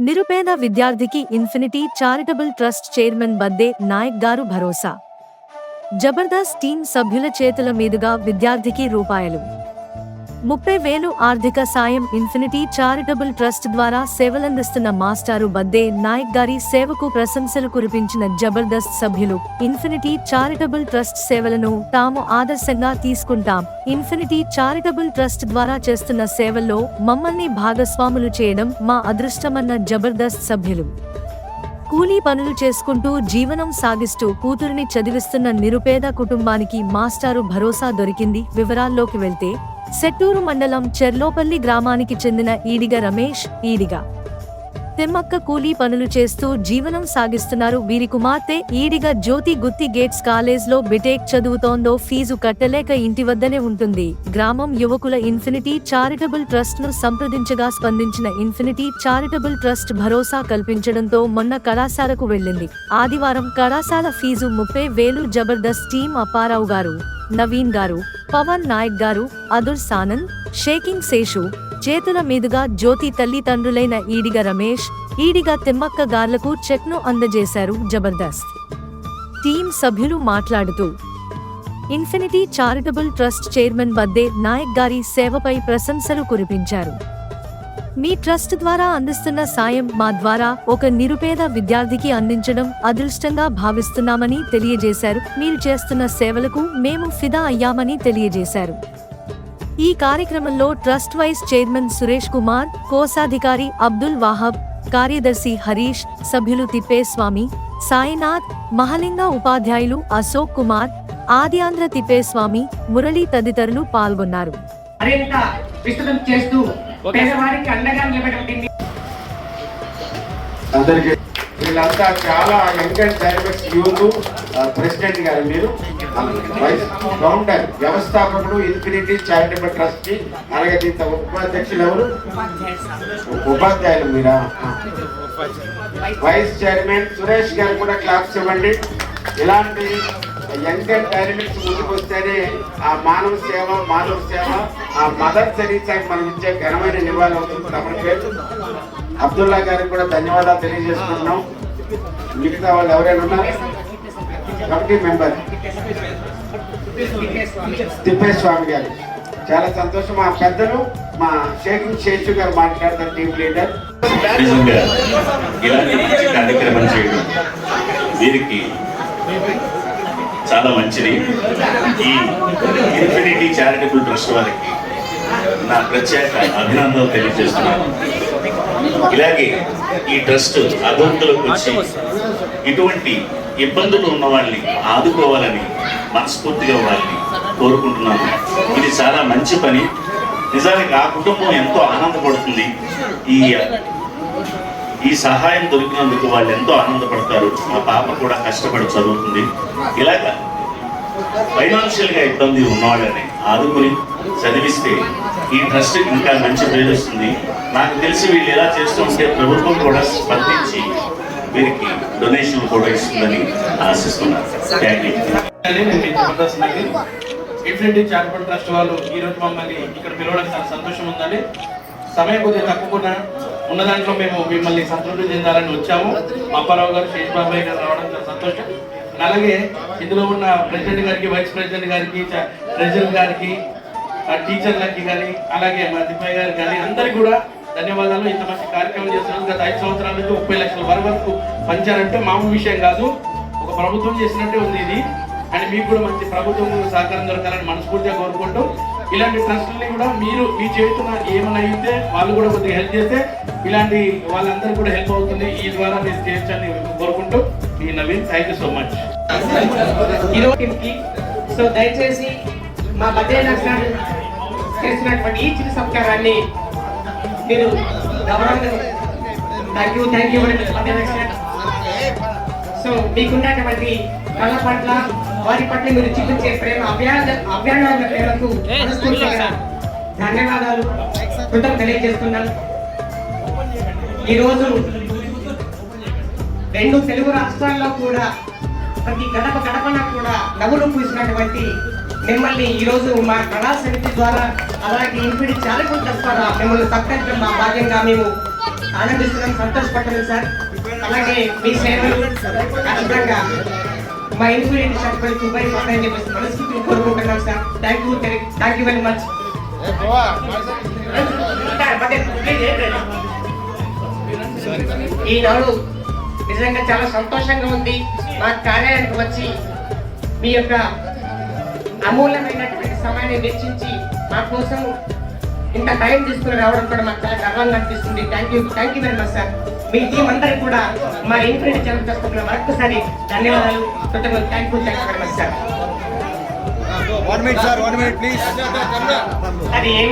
నిరుపేద విద్యార్థికి infinity charitable trust chairman Badde Nayak గారు భరోసా. జబర్దస్త్ టీం సభ్యుల చేతుల మీదుగా విద్యార్థికి రూపాయలు. ముప్పై వేలు ఆర్థిక సాయం ఇన్ఫినిటీ చారిటబుల్ ట్రస్ట్ ద్వారా సేవలందిస్తున్న మాస్టారు బద్దే నాయక్ గారి సేవకు ప్రశంసలు కురిపించిన జబర్దస్త్ సభ్యులు. ఇన్ఫినిటీ చారిటబుల్ ట్రస్ట్ సేవలను తాము ఆదర్శంగా తీసుకుంటాం. ఇన్ఫినిటీ చారిటబుల్ ట్రస్ట్ ద్వారా చేస్తున్న సేవల్లో మమ్మల్ని భాగస్వాములు చేయడం మా అదృష్టమన్న జబర్దస్త్ సభ్యులు. కూలీ పనులు చేసుకుంటూ జీవనం సాగిస్తూ కూతురిని చదివిస్తున్న నిరుపేద కుటుంబానికి మాస్టారు భరోసా దొరికింది. వివరాల్లోకి వెళ్తే సెట్టూరు మండలం చెర్లోపల్లి గ్రామానికి చెందిన ఈడిగ రమేష్ ఈడిగా. తెమ్మక్క కూలీ పనులు చేస్తూ జీవనం సాగిస్తున్నారు వీరి కుమార్తె ఈడిగ జ్యోతి గుత్తి గేట్స్ కాలేజ్లో బిటెక్ చదువుతోందో ఫీజు కట్టలేక ఇంటి వద్దనే ఉంటుంది. గ్రామం యువకుల ఇన్ఫినిటీ చారిటబుల్ ట్రస్ట్ను సంప్రదించగా స్పందించిన ఇన్ఫినిటీ చారిటబుల్ ట్రస్ట్ భరోసా కల్పించడంతో మొన్న కళాశాలకు వెళ్ళింది. ఆదివారం కళాశాల ఫీజు ముప్పై వేలు జబర్దస్త్ టీం అప్పారావు గారు నవీన్ గారు పవన్ నాయక్ గారు అదుర్ సానంద్ షేకింగ్ శేషు చేతుల మీదుగా జ్యోతి తల్లిదండ్రులైన ఈడిగ రమేష్ ఈడిగ తిమ్మక్క గార్లకు చెక్ను అందజేశారు జబర్దస్త్. టీం సభ్యులు మాట్లాడుతూ infinity charitable trust chairman Badde Nayak గారి సేవపై ప్రశంసలు కురిపించారు. మీ ట్రస్ట్ ద్వారా అందిస్తున్న సాయం మా ద్వారా ఒక నిరుపేద విద్యార్థికి అందించడం అదృష్టంగా భావిస్తున్నామని తెలియజేశారు. మీరు చేస్తున్న సేవలకు మేము ఫిదా అయ్యామని తెలియజేశారు. ఈ కార్యక్రమంలో trust vice chairman Suresh Kumar కోశాధికారి అబ్దుల్ వాహబ్ కార్యదర్శి హరీష్ సభ్యులు తిప్పేస్వామి సాయినాథ్ మహలింగ ఉపాధ్యాయులు అశోక్ కుమార్ ఆదిఆంధ్ర తిప్పేస్వామి మురళి తదితరులు పాల్గొన్నారు. అందరికీ వీళ్ళంతా చాలా youngest and dynamics youth president గారు మీరు. వైస్ ఫౌండర్ వ్యవస్థాపకుడు ఇన్ఫినిటీ చారిటబుల్ ట్రస్ట్ అలాగే దీంతో ఉపాధ్యక్షులు ఎవరు? ఉపాధ్యాయులు మీరా? వైస్ చైర్మన్ సురేష్ గారు కూడా క్లాప్స్ ఇవ్వండి. ఇలాంటి యంగర్ డైనమిక్స్ ముందుకు వస్తేనే ఆ మానవ సేవ మానవ సేవ ఆ మదర్ తెరీసాకి మనం ఇచ్చే ఘనమైన నివాళి అవుతుంది తమ పేరు. అబ్దుల్లా గారికి కూడా ధన్యవాదాలు తెలియజేసుకుంటున్నాం. మిగతా వాళ్ళు ఎవరైనా ఉన్నారు? Committee member. తిప్పేస్వామి గారు. చాలా సంతోషం. మా పెద్దలు మా షేకింగ్ శేషు గారు మాట్లాడతారు టీం లీడర్. ఇలాంటి మంచి కార్యక్రమం చేయడం దీనికి చాలా మంచిది. ఈ ఇన్ఫినిటీ చారిటబుల్ ట్రస్ట్ వారికి నా ప్రత్యేక అభినందనలు తెలియజేస్తున్నాను. ఇలాగే ఈ ట్రస్ట్ అభివృద్ధిలోకి వచ్చి ఇటువంటి ఇబ్బందులు ఉన్న వాళ్ళని ఆదుకోవాలని మనస్ఫూర్తిగా వాళ్ళని కోరుకుంటున్నాను. ఇది చాలా మంచి పని. నిజానికి ఆ కుటుంబం ఎంతో ఆనందపడుతుంది. ఈ ఈ సహాయం దొరికినందుకు వాళ్ళు ఎంతో ఆనందపడతారు. మా పాప కూడా కష్టపడి చదువుతుంది. ఇలాగా ఫైనాన్షియల్గా ఇబ్బంది ఉన్నాడని ఆదుకుని చదివిస్తే ఈ ట్రస్ట్ ఇంకా మంచి పేరు వస్తుంది నాకు తెలిసి వీళ్ళు ఇలా చేస్తూ ఉంటే ప్రభుత్వం కూడా స్పందించి వీరికి డొనేషన్ కూడా ఇస్తుందని ఆశిస్తున్నాను థ్యాంక్ యూ నేను ఇన్ఫినిటీ చారిటబుల్ ట్రస్ట్ వాళ్ళు ఈరోజు మమ్మల్ని ఇక్కడ పిలవడం చాలా సంతోషం ఉందండి. సమయం కొద్దిగా తక్కువ ఉన్న దాంట్లో మేము మిమ్మల్ని సంతృప్తి చెందాలని వచ్చాము. అప్పారావు గారు శేష్ బాబాయ్ గారు రావడం చాలా సంతోషం. అలాగే ఇందులో ఉన్న ప్రెసిడెంట్ గారికి వైస్ ప్రెసిడెంట్ గారికి ప్రెసిడెంట్ గారికి టీచర్లకి కానీ అలాగే మా తిప్పయ్య గారికి కానీ అందరికీ కూడా ధన్యవాదాలు. ఇంత మంచి కార్యక్రమం చేస్తున్నారు గత ఐదు సంవత్సరాల నుంచి ముప్పై లక్షల వరకు వరకు పంచారంటే మామూలు విషయం కాదు. ఒక ప్రభుత్వం చేసినట్టే ఉంది ఇది. అండ్ మీకు కూడా మంచి ప్రభుత్వం సహకారం దొరకాలని మనస్ఫూర్తిగా కోరుకుంటూ ఇలాంటి సంస్థలని కూడా మీరు మీ చేతున ఏమైనా అయితే వాళ్ళు కూడా కొద్దిగా హెల్ప్ చేస్తే ఇలాంటి వాళ్ళందరికీ కూడా హెల్ప్ అవుతుంది. ఈ ద్వారా మీరు చేయొచ్చని కోరుకుంటూ మీ Naveen thank you so much so దయచేసి మా బడ్జెట్ చేసినటువంటి ఈ చిన్న సత్కారాన్ని మీరు గౌరవంగా thank you thank you so మీకున్నటువంటి కళ పట్ల వారి పట్ల మీరు చూపించే ప్రేమ అభ్యాసాల ప్రేమకు ధన్యవాదాలు. కృతజ్ఞతలు తెలియజేస్తున్నాను. ఈరోజు రెండు తెలుగు రాష్ట్రాల్లో కూడా ప్రతి గడప గడపన కూడా నవ్వులు పూసినటువంటి మిమ్మల్ని ఈరోజు మా కళా సమితి ద్వారా అలాగే ఇంపిడి చాలకుండా ద్వారా మిమ్మల్ని సత్కరించడం మా భాగ్యంగా మేము ఆనందిస్తున్నాం. సంతోషపడుతున్నాం సార్. అలాగే మీ సేవలు ఖచ్చితంగా మా ఇన్ఫ్లుయెన్స్ చెప్పబడి దుబాయ్ పక్కన చెప్పేసి కోరుకుంటున్నాం sir. Thank you thank you very much ఈనాడు నిజంగా చాలా సంతోషంగా ఉంది. మా కార్యాలయానికి వచ్చి మీ యొక్క అమూల్యమైనటువంటి సమయాన్ని వెచ్చించి మా కోసం ఇంత టైం తీసుకుని రావడం కూడా మాకు చాలా గర్వంగా అనిపిస్తుంది. Thank you thank you very much sir me team అందరికి కూడా మా ఇన్ఫ్లుయెన్స్ ఛానల్ తరఫున మరొకసారి ధన్యవాదాలు. కృతజ్ఞతలు. Thank you thank you very much sir minute, please. అది ఏమి